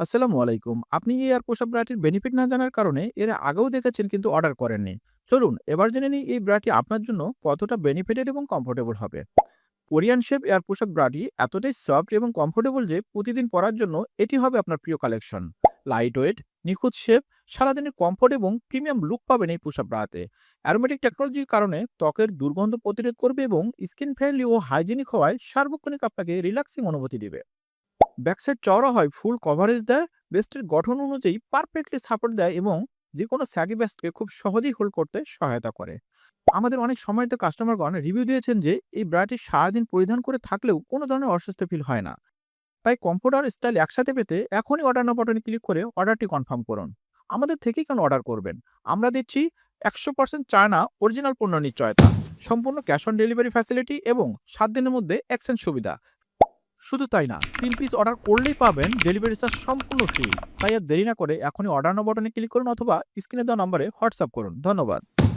আসসালামু আলাইকুম। আপনি এই এয়ার পোষা ব্রাটির বেনিফিট না জানার কারণে এর আগেও দেখেছেন কিন্তু অর্ডার করেননি। চলুন এবার জেনে নিই এই ব্রাটি আপনার জন্য কতটা বেনিফিটেড এবং কমফোর্টেবল হবে। কোরিয়ান শেপ এয়ার পোশাক ব্রাটি এতটাই সফট এবং কমফোর্টেবল যে প্রতিদিন পরার জন্য এটি হবে আপনার প্রিয় কালেকশন। লাইট ওয়েট, নিখুঁত শেপ, সারাদিনের কমফোর্ট এবং প্রিমিয়াম লুক পাবেন এই পোশাক ব্রাতে। অ্যারোমেটিক টেকনোলজির কারণে ত্বকের দুর্গন্ধ প্রতিরোধ করবে এবং স্কিন ফ্রেন্ডলি ও হাইজেনিক হওয়ায় সার্বক্ষণিক আপনাকে রিল্যাক্সিং অনুভূতি দিবে। ব্যাকসাইড চওড়া হয়, ফুল কভারেজ দেয়, বেস্টের গঠন অনুযায়ী পারফেক্টলি সাপোর্ট দেয় এবং যে কোনো স্যাগি ব্যাস্টকে খুব সহজেই হোল্ড করতে সহায়তা করে। আমাদের অনেক সময়তে কাস্টমারগণ রিভিউ দিয়েছেন যে, এই ব্রাটি সারাদিন পরিধান করে থাকলেও কোনো ধরনের অসুস্থ ফিল হয় না। তাই কমফোর্ট আর স্টাইল একসাথে পেতে এখনই অর্ডার না ক্লিক করে অর্ডারটি কনফার্ম করুন। আমাদের থেকেই কেন অর্ডার করবেন? আমরা দিচ্ছি একশো পার্সেন্ট চায়না অরিজিনাল পণ্য নিশ্চয়তা, সম্পূর্ণ ক্যাশ অন ডেলিভারি ফ্যাসিলিটি এবং সাত দিনের মধ্যে এক্সচেঞ্জ সুবিধা। শুধু তাই না, তিন পিস অর্ডার করলেই পাবেন ডেলিভারি চার্জ সম্পূর্ণ ফ্রি তাই আর দেরি না করে এখনই অর্ডার নাও বাটনে ক্লিক করুন অথবা স্ক্রিনে দেওয়া নম্বরে হোয়াটসঅ্যাপ করুন। ধন্যবাদ।